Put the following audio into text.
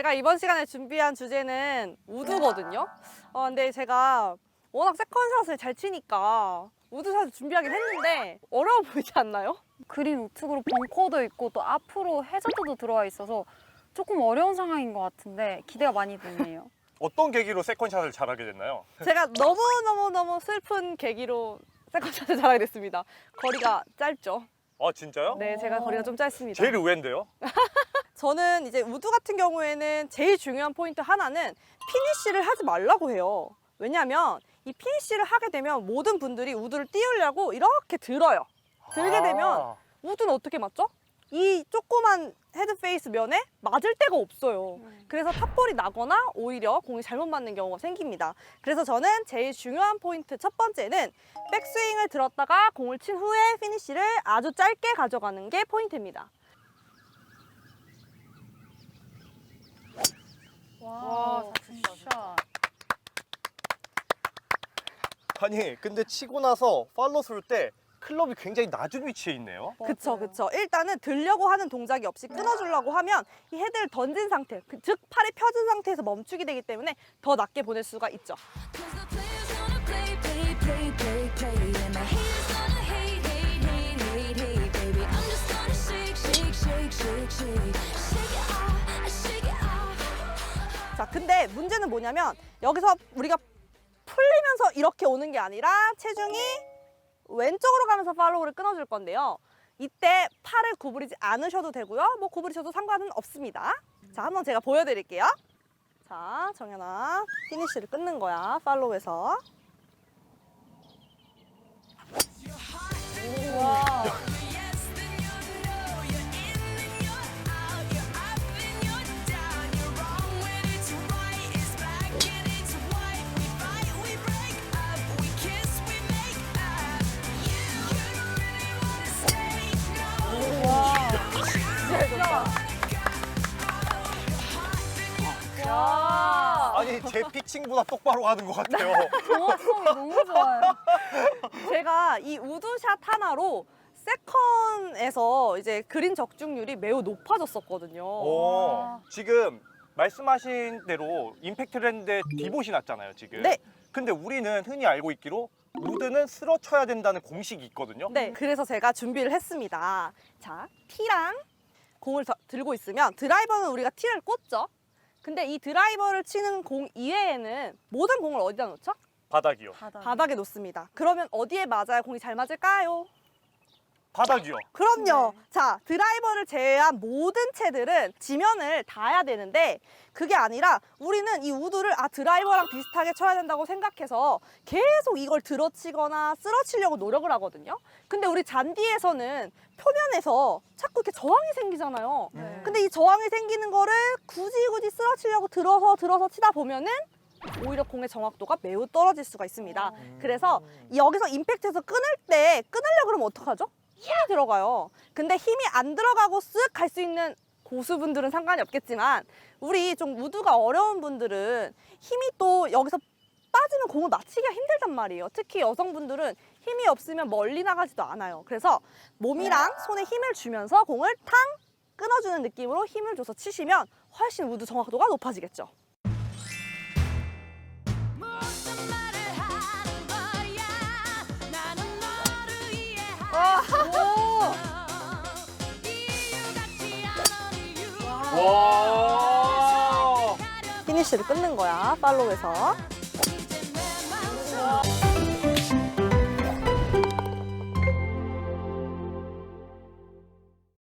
제가 이번 시간에 준비한 주제는 우드거든요. 어, 근데 제가 워낙 세컨샷을 잘 치니까 우드샷을 준비하긴 했는데 어려워 보이지 않나요? 그린 우측으로 벙커도 있고 또 앞으로 해저드도 들어와 있어서 조금 어려운 상황인 것 같은데 기대가 많이 되네요. 어떤 계기로 세컨샷을 잘하게 됐나요? 제가 너무너무너무 슬픈 계기로 세컨샷을 잘하게 됐습니다. 거리가 짧죠. 아 진짜요? 네, 제가 거리가 좀 짧습니다. 제일 의외인데요? 저는 이제 우드 같은 경우에는 제일 중요한 포인트 하나는 피니쉬를 하지 말라고 해요. 왜냐하면 이 피니쉬를 하게 되면 모든 분들이 우드를 띄우려고 이렇게 들어요. 들게 되면 아, 우드는 어떻게 맞죠? 이 조그만 헤드 페이스 면에 맞을 데가 없어요. 그래서 탑볼이 나거나 오히려 공이 잘못 맞는 경우가 생깁니다. 그래서 저는 제일 중요한 포인트 첫 번째는 백스윙을 들었다가 공을 친 후에 피니쉬를 아주 짧게 가져가는 게 포인트입니다. 와, 샷. 아니 근데 치고 나서 팔로 쏠때 클럽이 굉장히 낮은 위치에 있네요. 그쵸. 그쵸. 일단은 들려고 하는 동작이 없이 끊어주려고 하면 이 헤드를 던진 상태, 그- 즉 팔이 펴진 상태에서 멈추게 되기 때문에 더 낮게 보낼 수가 있죠. Cause the players gonna play, play, play, play, play. And the haters gonna hate, hate, hate, hate, hate, baby. I'm just gonna shake, shake, shake, shake, shake. Shake it off, shake it off. 자, 근데 문제는 뭐냐면 여기서 우리가 풀리면서 이렇게 오는 게 아니라 체중이 왼쪽으로 가면서 팔로우를 끊어줄 건데요. 이때 팔을 구부리지 않으셔도 되고요. 뭐 구부리셔도 상관은 없습니다. 자, 한번 제가 보여드릴게요. 자, 정연아, 피니쉬를 끊는 거야. 팔로우에서. 와. 제 피칭보다 똑바로 가는 것 같아요. 정확성이 너무 좋아요. 제가 이 우드샷 하나로 세컨에서 이제 그린 적중률이 매우 높아졌었거든요. 오, 지금 말씀하신 대로 임팩트랜드에 디봇이 났잖아요 지금. 네. 근데 우리는 흔히 알고 있기로 우드는 쓰러쳐야 된다는 공식이 있거든요. 네, 그래서 제가 준비를 했습니다. 자, 티랑 공을 더- 들고 있으면 드라이버는 우리가 티를 꽂죠. 근데 이 드라이버를 치는 공 이외에는 모든 공을 어디다 놓죠? 바닥이요. 바닥에 놓습니다. 그러면 어디에 맞아야 공이 잘 맞을까요? 바닥이요. 그럼요. 자, 드라이버를 제외한 모든 채들은 지면을 닿아야 되는데 그게 아니라 우리는 이 우드를 아 드라이버랑 비슷하게 쳐야 된다고 생각해서 계속 이걸 들어치거나 쓰러치려고 노력을 하거든요. 근데 우리 잔디에서는 표면에서 자꾸 이렇게 저항이 생기잖아요. 네. 근데 이 저항이 생기는 거를 굳이 굳이 쓰러치려고 들어서 들어서 치다 보면은 오히려 공의 정확도가 매우 떨어질 수가 있습니다. 그래서 여기서 임팩트에서 끊을 때 끊으려고 그러면 어떡하죠? 힘이 들어가요. 근데 힘이 안 들어가고 쓱 갈 수 있는 고수분들은 상관이 없겠지만 우리 좀 우드가 어려운 분들은 힘이 또 여기서 빠지면 공을 맞히기가 힘들단 말이에요. 특히 여성분들은 힘이 없으면 멀리 나가지도 않아요. 그래서 몸이랑 손에 힘을 주면서 공을 탕 끊어주는 느낌으로 힘을 줘서 치시면 훨씬 우드 정확도가 높아지겠죠. 피니쉬를 끊는 거야, 팔로우에서.